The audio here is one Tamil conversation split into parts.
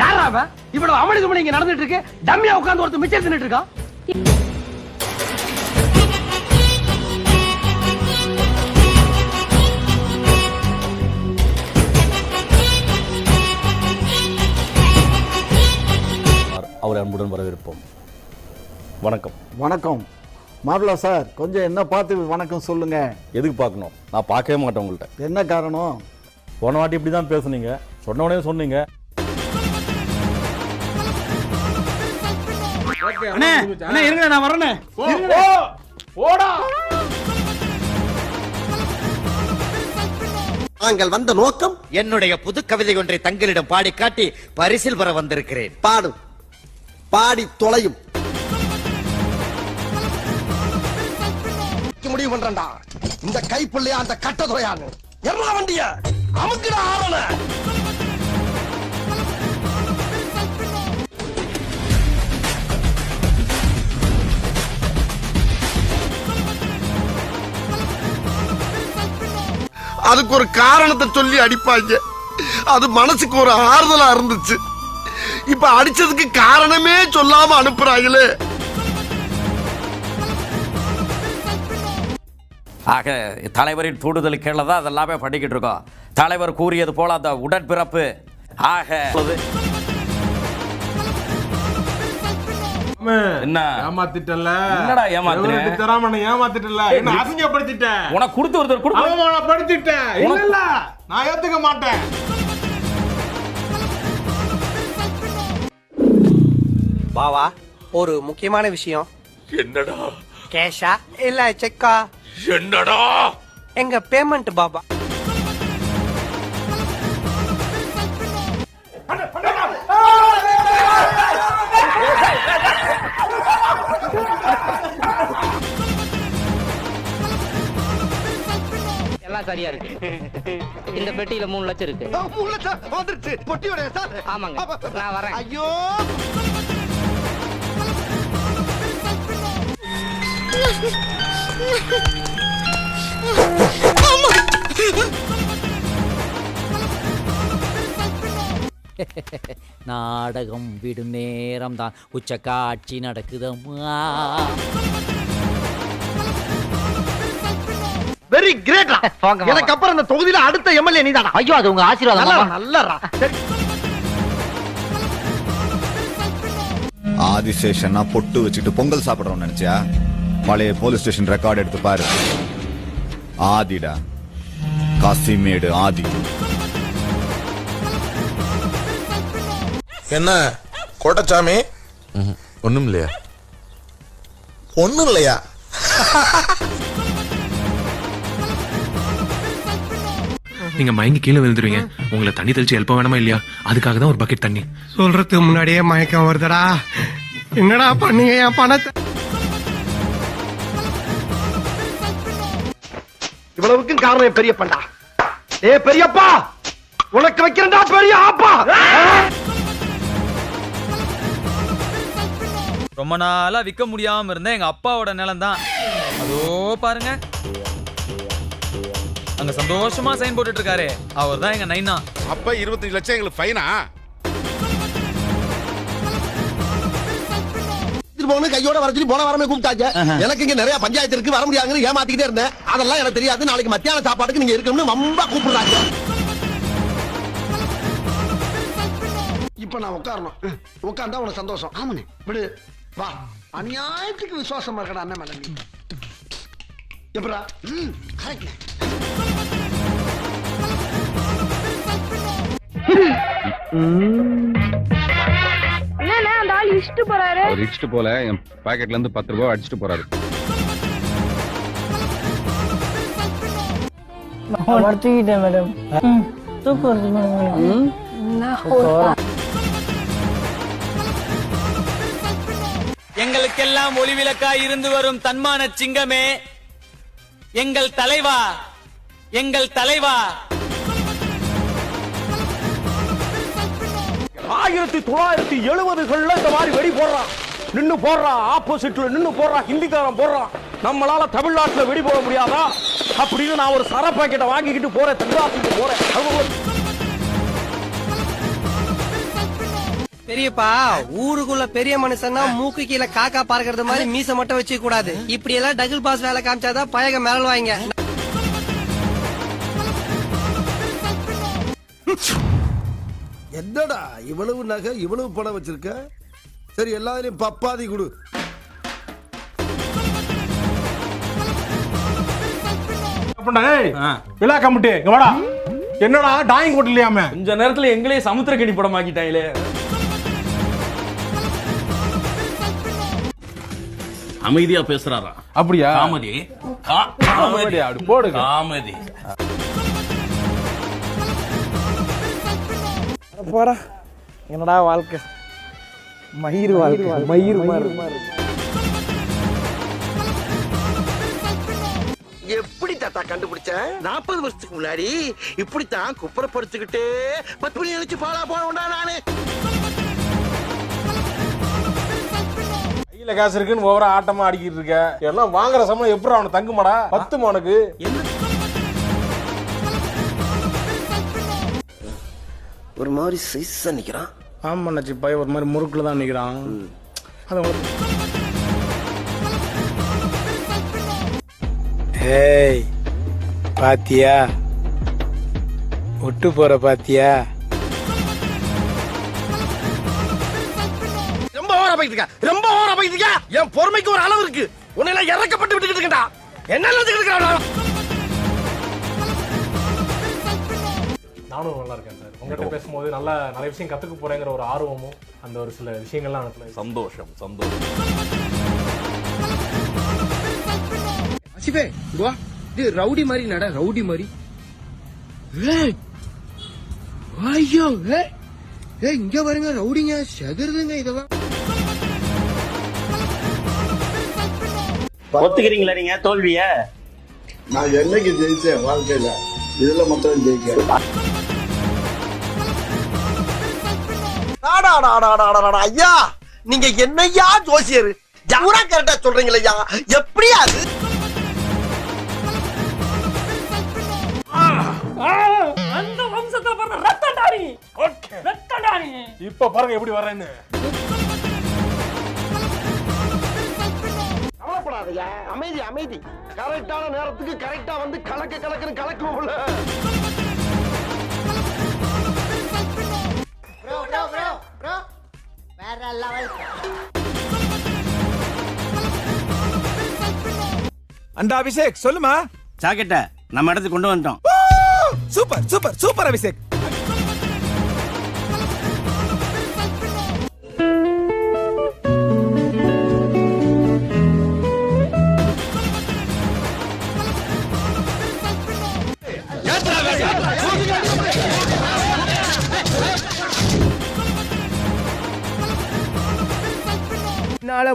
யாரா அவன்? இவ்வளவு அமளி துமளி இங்க நடந்துட்டு இருக்கு. டம்மியா உட்கார்ந்து ஒருத்தர் மிச்சம் தின்னுட்டு இருக்கான். அவரை அன்புடன் வரவேற்போம். வணக்கம். வணக்கம். மாப்பிள்ள சார் கொஞ்சம் என்ன பார்த்து வணக்கம் சொல்லுங்க. எதுக்கு பார்க்கணும்? நான் பார்க்கவே மாட்டேன் உங்கள்கிட்ட. என்ன காரணம்? போன வாட்டி இப்படி தான் பேசுனீங்க. சொன்ன உடனே சொன்னீங்க. அண்ணே அண்ணே இருங்க நான் வரேனே நாங்கள் வந்த நோக்கம்? என்னுடைய புது கவிதை ஒன்றை தங்களிடம் பாடி காட்டி பரிசில் பெற வந்திருக்கிறேன். பாடும் பாடி தொலையும். முடிவு பண்றா இந்த கைப்புள்ளையா அந்த கட்ட துறையான்னு எல்லா வண்டிய. அமுக்குடா ஆவல. அதுக்கு ஒரு காரணத்தை சொல்லி அடிப்பாங்க. அது மனசுக்கு ஒரு ஆறுதலா இருந்துச்சு. இப்ப அடிச்சதுக்கு காரணமே சொல்லாம அனுப்புறாங்களே. ஆக தலைவரின் தூண்டுதல் கீழே தான் அதெல்லாமே பண்ணிக்கிட்டு இருக்கோம். தலைவர் கூறியது போல அந்த உடன்பிறப்பு. ஆக நான் ஏத்துக்க மாட்டேன். பாவா ஒரு முக்கியமான விஷயம். என்னடா? கேஷா? இல்ல செக்கா? என்னடா? எங்க பேமெண்ட் பாபா எல்லாம் சரியா இருக்கு. இந்த பெட்டியில மூணு லட்சம் இருக்கு. வந்துருச்சு. பொட்டியோட சார்? ஆமாங்க. நான் வரேன். ஐயோ! நாடகம் விடும் நேரம் தான் உச்ச காட்சி நடக்குதம்மா. வெரி கிரேட் போங்க. எனக்கு அப்புறம் இந்த தொகுதியில அடுத்த எம்எல்ஏ நீதானா ஐயோ அது உங்க ஆசீர்வாதம் நல்லா மாமா. நல்லறா ஆதிசேஷனா பொட்டு வச்சுட்டு பொங்கல் சாப்பிடுறோம் நினைச்சியா? பழைய போலீஸ் ஸ்டேஷன் ரெக்கார்ட் எடுத்து பாரு. ஆதிடா. காசிமேடு ஆதி. என்ன? கோட்டச்சாமி? ஒண்ணும் இல்லையா? ஒண்ணும் இல்லையா? நீங்க மயங்கி கீழே விழுந்துருவீங்க. உங்களை தண்ணி தெளிச்சு எழுப்ப வேணாமா இல்லையா? அதுக்காக தான் ஒரு பக்கெட் தண்ணி. சொல்றதுக்கு முன்னாடியே மயக்கம் வருதுடா. என்னடா பண்ணீங்க என் பணத்தை? இவ்வளவுக்கும் காரணம் என் பெரியப்பன்டா. ஏ பெரியப்பா! உனக்கு வைக்கிறேன்டா பெரிய ஆப்பா! ரொம்ப நாளா விற்க முடியாம இருந்த எங்க அப்பாவோட நிலம் தான் அதோ பாருங்க. அங்க சந்தோஷமா சைன் போட்டுட்டு இருக்காரு அவர் தான் எங்க நைனா. அப்ப இருபத்தஞ்சு லட்சம் எங்களுக்கு ஃபைனா கையோட வர சொல்லி போன வாரமே கூப்பிட்டாங்க. எனக்கு இங்க நிறைய பஞ்சாயத்து இருக்கு வர முடியாதுன்னு ஏமாத்திக்கிட்டே இருந்தேன். அதெல்லாம் எனக்கு தெரியாது. நாளைக்கு மத்தியான சாப்பாட்டுக்கு நீங்க இருக்கணும்னு ரொம்ப கூப்பிடுறாங்க. இப்ப நான் உட்காரணும். உட்கார்ந்தா உனக்கு சந்தோஷம். ஆமாண்ணே. விடு. வா. அநியாயத்துக்கு விசுவாசமா இருக்கடா அண்ணன் மேல நீ. எப்படா? ம் கரெக்ட் என்னண்ணே அந்த ஆள் இஷ்டு போறாரு? அவர் இடிச்சிட்டு போல என் பாக்கெட்ல இருந்து பத்து ரூபாய் அடிச்சிட்டு போறாரு. தூக்கிட்டேன் மேடம் தூக்கம் வருது மேடம் எங்களுக்கெல்லாம் ஒளிவிளக்காய் இருந்து வரும் தன்மான சிங்கமே எங்கள் தலைவா எங்கள் தலைவா. ஆயிரத்தி தொள்ளாயிரத்தி எழுபதுகள்ல இந்த மாதிரி வெடி போடுறான் நின்று போடுறான் ஆப்போசிட்ல நின்று போடுறான் ஹிந்திக்காரன் போடுறான் நம்மளால தமிழ்நாட்டில் வெடி போட முடியாதா? அப்படின்னு நான் ஒரு சர பாக்கெட்டை வாங்கிக்கிட்டு போறேன் தென்காசிக்கு போறேன். பெரியப்பா ஊருக்குள்ள பெரிய மனுஷன்னா மூக்கு கீழே காக்கா பார்க்கறது மாதிரி மீச மட்டும் வச்சுக்க கூடாது. இப்படி எல்லாம் டபுள் பாஸ் வேலை காமிச்சாதான் பயக மிரள்வாங்க என்னடா இவ்வளவு நகை இவ்வளவு பணம் வச்சிருக்க? சரி எல்லாரையும் பப்பாதி கொடு. விழா கமிட்டி இங்க வாடா. என்னடா டாயிங் போட்டு கொஞ்ச நேரத்துல எங்களே சமுத்திரக்கணி படம் ஆக்கிட்டாங்களே அமைதியா பேசுறாரா? அப்படியா? காமெடி. காமெடி, அப்படி போடுங்க. காமெடி. போடா. என்னடா வாழ்க்கை? மயிர் வாழ்க்கை. மயிர் மாதிரி. எப்படி தாத்தா கண்டுபிடிச்ச? நாற்பது வருஷத்துக்கு முன்னாடி இப்படித்தான் குப்புற படுத்துக்கிட்டு பத்து மணி நினைச்சு பாலா போனோம்டா நானு. கையில காசு இருக்குன்னு ஒவ்வொரு ஆட்டமா அடிக்கிட்டு இருக்க. எல்லாம் வாங்குற சம்பளம் எப்படி அவனை தங்குமாடா? பத்துமா உனக்கு? ஒரு மாதிரி சைஸா நிக்கிறான். ஆமா நச்சு பையன் ஒரு மாதிரி முறுக்குல தான் நிக்கிறான். அது ஏய் பாத்தியா? ஒட்டு போற பாத்தியா? ரொம்ப ஓவரா போயிட்டு இருக்க? ரொம்ப ஓவரா போயிட்டு இருக்க? என் பொறுமைக்கு ஒரு அளவு இருக்கு. உன்னை எல்லாம் இறக்கப்பட்டு விட்டுக்கிட்டு இருக்கா என்ன நினைச்சுக்கிட்டு இருக்கிறான் நானும் நல்லா இருக்கேன். சார் உங்ககிட்ட பேசும்போது நல்லா நிறைய விஷயம் கத்துக்க போறேங்கிற ஒரு ஆர்வமும் அந்த ஒரு சில விஷயங்கள்லாம் எனக்கு சந்தோஷம் சந்தோஷம். சிவே வா. இது ரவுடி மாதிரி நட ரவுடி மாதிரி. ஐயோ ஏய் இங்க பாருங்க ரவுடிங்க செதறுதுங்க இதெல்லாம். ஒத்துக்கிறீங்களா நீங்க தோல்விய? நான் என்னைக்கு ஜெயிச்சேன் வாழ்க்கையில? இதுல மட்டும் ஐயா நீங்க என்னையா ஜோசியர்? ஜாரா கரெக்டா சொல்றீங்களா ஐயா எப்படி அது அந்த வம்சத்துல பிறந்த ரத்தண்டாரி ரத்தண்டாரி இப்ப பாருங்க எப்படி வர்றேன்னு. கவலைப்படாதயா. அமைதி அமைதி. கரெக்டான நேரத்துக்கு கரெக்டா வந்து கலக்க கலக்குன்னு அந்த அபிஷேக் சொல்லுமா? ஜாக்கெட்ட நம்ம இடத்துக்கு கொண்டு வந்துட்டோம். Super super super Abhishek.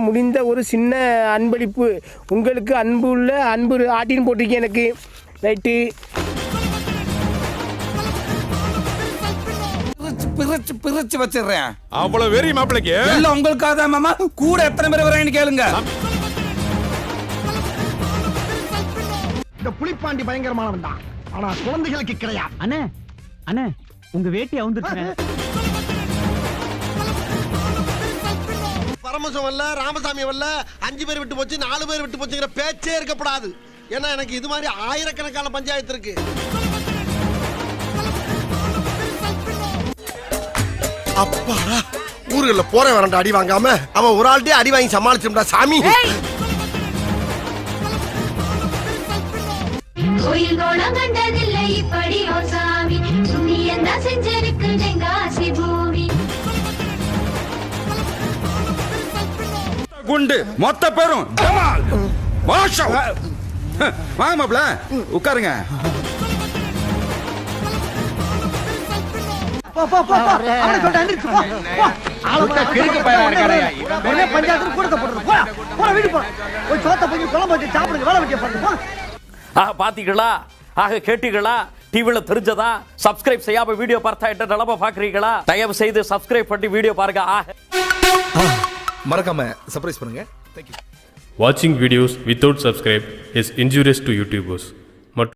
முடிந்த ஒரு சின்ன அன்பளிப்பு. உங்களுக்கு அன்பு உள்ள அன்பு ஆட்டின்னு போட்டிருக்கேன் எனக்கு. ரைட்டு பிரிச்சு பிரிச்சு வச்சிடுறேன். அவ்வளவு வெறி மாப்பிளைக்கு? எல்லாம் உங்களுக்காக தான் மாமா. கூட எத்தனை பேர் வராங்கன்னு கேளுங்க. இந்த புலிப்பாண்டி பயங்கரமானவன் தான் ஆனா குழந்தைகளுக்கு கிடையாது. அண்ணே அண்ணே உங்க வேட்டி அவுந்துருச்சு பரமசம் வரல ராமசாமி வரல அஞ்சு பேர் விட்டு போச்சு நாலு பேர் விட்டு போச்சுங்கிற பேச்சே இருக்கப்படாது ஏன்னா எனக்கு இது மாதிரி ஆயிரக்கணக்கான பஞ்சாயத்து இருக்கு. அப்பாடா ஊர்கள்ல போற வரண்ட அடி வாங்காம. அவன் ஒரு ஆள்கிட்டயே அடி வாங்கி சமாளிச்சுடா சாமி. கோயில் கோலம் கண்டதில்லை இப்படி ஓ சாமி. புண்ணியம் தான் செஞ்சிருக்கு குண்டு. மொத்த பேரும் ஜமால். வாஷா வாங்க மாப்ள உட்காருங்க. ஆக பாத்தீங்களா ஆக கேட்டீங்களா டிவில தெரிஞ்சதா? சப்ஸ்கிரைப் செய்யாம வீடியோ பார்த்தா என்ன நிலம பாக்குறீங்களா? தயவு செய்து சப்ஸ்கிரைப் பண்ணி வீடியோ பாருங்க. ஆக மறக்காம சர்ப்ரைஸ் பண்ணுங்க தேங்க்யூ வாட்சிங் videos without subscribe is injurious to YouTubers